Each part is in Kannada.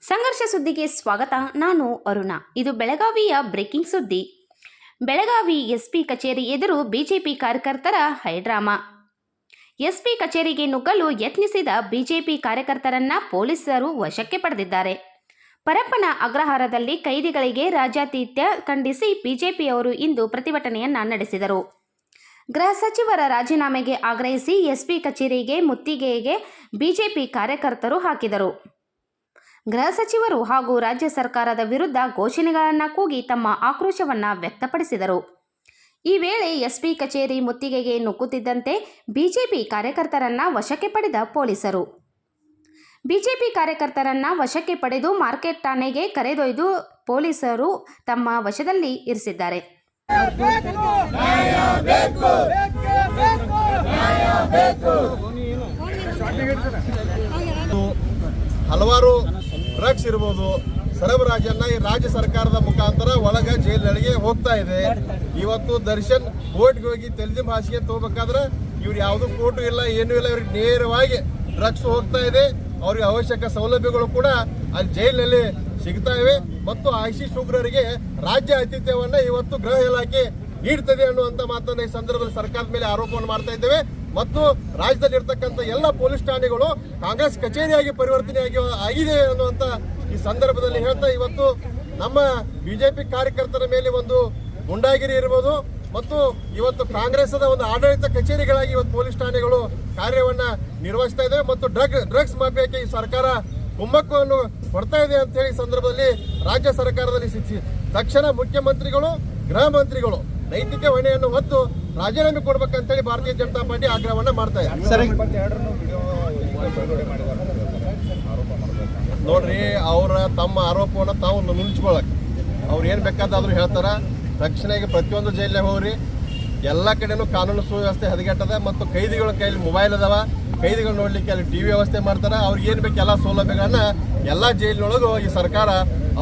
ಸಂಘರ್ಷ ಸುದ್ದಿಗೆ ಸ್ವಾಗತ, ನಾನು ಅರುಣ. ಇದು ಬೆಳಗಾವಿಯ ಬ್ರೇಕಿಂಗ್ ಸುದ್ದಿ. ಬೆಳಗಾವಿ ಎಸ್ಪಿ ಕಚೇರಿ ಎದುರು ಬಿಜೆಪಿ ಕಾರ್ಯಕರ್ತರ ಹೈಡ್ರಾಮಾ. ಎಸ್ಪಿ ಕಚೇರಿಗೆ ನುಗ್ಗಲು ಯತ್ನಿಸಿದ ಬಿಜೆಪಿ ಕಾರ್ಯಕರ್ತರನ್ನ ಪೊಲೀಸರು ವಶಕ್ಕೆ ಪಡೆದಿದ್ದಾರೆ. ಪರಪ್ಪನ ಅಗ್ರಹಾರದಲ್ಲಿ ಕೈದಿಗಳಿಗೆ ರಾಜ್ಯಾತಿಥ್ಯ ಖಂಡಿಸಿ ಬಿಜೆಪಿಯವರು ಇಂದು ಪ್ರತಿಭಟನೆಯನ್ನ ನಡೆಸಿದರು. ಗೃಹ ಸಚಿವರ ರಾಜೀನಾಮೆಗೆ ಆಗ್ರಹಿಸಿ ಎಸ್ಪಿ ಕಚೇರಿಗೆ ಮುತ್ತಿಗೆಗೆ ಬಿಜೆಪಿ ಕಾರ್ಯಕರ್ತರು ಹಾಕಿದರು. ಗೃಹ ಸಚಿವರು ಹಾಗೂ ರಾಜ್ಯ ಸರ್ಕಾರದ ವಿರುದ್ಧ ಘೋಷಣೆಗಳನ್ನು ಕೂಗಿ ತಮ್ಮ ಆಕ್ರೋಶವನ್ನು ವ್ಯಕ್ತಪಡಿಸಿದರು. ಈ ವೇಳೆ ಎಸ್ಪಿ ಕಚೇರಿ ಮುತ್ತಿಗೆಗೆ ನುಗ್ಗುತ್ತಿದ್ದಂತೆ ಬಿಜೆಪಿ ಕಾರ್ಯಕರ್ತರನ್ನ ವಶಕ್ಕೆ ಪಡೆದ ಪೊಲೀಸರು. ಬಿಜೆಪಿ ಕಾರ್ಯಕರ್ತರನ್ನ ವಶಕ್ಕೆ ಪಡೆದು ಮಾರ್ಕೆಟ್ ಠಾಣೆಗೆ ಕರೆದೊಯ್ದು ಪೊಲೀಸರು ತಮ್ಮ ವಶದಲ್ಲಿ ಇರಿಸಿದ್ದಾರೆ. ಹಲವಾರು ಡ್ರಗ್ಸ್ ಇರ್ಬೋದು. ಸರಬರಾಜನ್ನ ಈ ರಾಜ್ಯ ಸರ್ಕಾರದ ಮುಖಾಂತರ ಒಳಗ ಜೈಲಿನೊಳಗೆ ಹೋಗ್ತಾ ಇದೆ. ಇವತ್ತು ದರ್ಶನ್ ಕೋರ್ಟ್ಗೆ ಹೋಗಿ ತೆಲುಗು ಭಾಷೆಗೆ ತಗೋಬೇಕಾದ್ರೆ ಇವ್ರು ಯಾವುದು ಕೋರ್ಟು ಇಲ್ಲ, ಏನೂ ಇಲ್ಲ. ಇವ್ರಿಗೆ ನೇರವಾಗಿ ಡ್ರಗ್ಸ್ ಹೋಗ್ತಾ ಇದೆ. ಅವ್ರಿಗೆ ಅವಶ್ಯಕ ಸೌಲಭ್ಯಗಳು ಕೂಡ ಅಲ್ಲಿ ಜೈಲಿನಲ್ಲಿ ಸಿಗ್ತಾ ಇವೆ. ಮತ್ತು ಆಶೀಶ್ ಉಗ್ರರಿಗೆ ರಾಜ್ಯ ಆತಿಥ್ಯವನ್ನ ಇವತ್ತು ಗೃಹ ಇಲಾಖೆ ನೀಡ್ತದೆ ಅನ್ನುವಂತ ಮಾತನ್ನ ಈ ಸಂದರ್ಭದಲ್ಲಿ ಸರ್ಕಾರದ ಮೇಲೆ ಆರೋಪವನ್ನು ಮಾಡ್ತಾ ಇದ್ದೇವೆ. ಮತ್ತು ರಾಜ್ಯದಲ್ಲಿ ಇರ್ತಕ್ಕಂಥ ಎಲ್ಲ ಪೊಲೀಸ್ ಠಾಣೆಗಳು ಕಾಂಗ್ರೆಸ್ ಕಚೇರಿಯಾಗಿ ಪರಿವರ್ತನೆ ಆಗಿ ಆಗಿದೆ ಅನ್ನುವಂತ ಈ ಸಂದರ್ಭದಲ್ಲಿ ಹೇಳ್ತಾ ಇವತ್ತು ನಮ್ಮ ಬಿಜೆಪಿ ಕಾರ್ಯಕರ್ತರ ಮೇಲೆ ಒಂದು ಗುಂಡಾಗಿರಿ ಇರ್ಬೋದು. ಮತ್ತು ಇವತ್ತು ಕಾಂಗ್ರೆಸ್ನ ಒಂದು ಆಡಳಿತ ಕಚೇರಿಗಳಾಗಿ ಇವತ್ತು ಪೊಲೀಸ್ ಠಾಣೆಗಳು ಕಾರ್ಯವನ್ನ ನಿರ್ವಹಿಸ್ತಾ ಇದೆ ಮತ್ತು ಡ್ರಗ್ ಡ್ರಗ್ಸ್ ಮಾಫಿಯಾಕ್ಕೆ ಈ ಸರ್ಕಾರ ಕುಮ್ಮಕ್ಕನ್ನು ಕೊಡ್ತಾ ಇದೆ ಅಂತ ಹೇಳಿ ಸಂದರ್ಭದಲ್ಲಿ ರಾಜ್ಯ ಸರ್ಕಾರದಲ್ಲಿ ಸಿಕ್ಕಿ ತಕ್ಷಣ ಮುಖ್ಯಮಂತ್ರಿಗಳು ಗೃಹ ಮಂತ್ರಿಗಳು ನೈತಿಕ ಹೊಣೆಯನ್ನು ಹೊತ್ತು ರಾಜೀನಾಮೆ ಕೊಡ್ಬೇಕಂತೇಳಿ ಭಾರತೀಯ ಜನತಾ ಪಾರ್ಟಿ ಆಗ್ರಹವನ್ನ ಮಾಡ್ತಾ ಇದೆ. ನೋಡ್ರಿ ಅವರ ತಮ್ಮ ಆರೋಪವನ್ನು ತಾವು ನುಣುಚ್ಕೊಳಕ್ ಅವ್ರು ಏನು ಬೇಕಾದಾದ್ರೂ ಹೇಳ್ತಾರ. ತಕ್ಷಣ ಈಗ ಪ್ರತಿಯೊಂದು ಜೈಲಿಗೆ ಹೋಗ್ರಿ. ಎಲ್ಲ ಕಡೆನೂ ಕಾನೂನು ಸುವ್ಯವಸ್ಥೆ ಹದಗೆಟ್ಟದ ಮತ್ತು ಕೈದಿಗಳ ಕೈಯಲ್ಲಿ ಮೊಬೈಲ್ ಅದಾವ. ಕೈದಿಗಳು ನೋಡ್ಲಿಕ್ಕೆ ಅಲ್ಲಿ ಟಿವಿ ವ್ಯವಸ್ಥೆ ಮಾಡ್ತಾರೆ. ಅವ್ರಿಗೆ ಏನು ಬೇಕು ಎಲ್ಲ ಸೌಲಭ್ಯಗಳನ್ನ ಎಲ್ಲ ಜೈಲಿನೊಳಗೂ ಈ ಸರ್ಕಾರ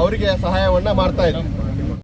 ಅವರಿಗೆ ಸಹಾಯವನ್ನ ಮಾಡ್ತಾ ಇದೆ.